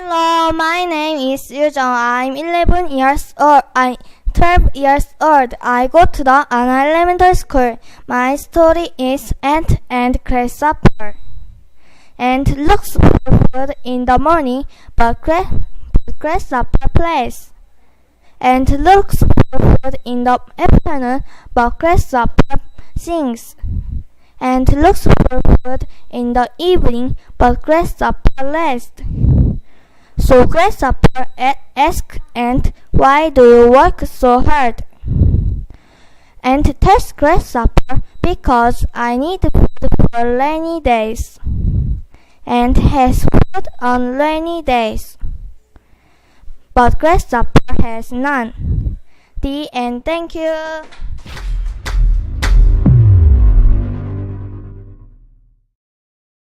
my name is Yujong. I'm 11 years old. I'm 12 years old. I go to the Anna Elementary School. My story is Ant and Grasshopper. Ant looks for food in the morning, but Grasshopper plays. Ant looks for food in the afternoon, but Grasshopper sings. Ant looks for food in the evening, but Grasshopper rests. So Grasshopper uh, a- asked Ant, Why do you work so hard? Ant tells Grasshopper, Because I need food for rainy days. Ant has food on rainy days. But Grasshopper has none. The end. Thank you.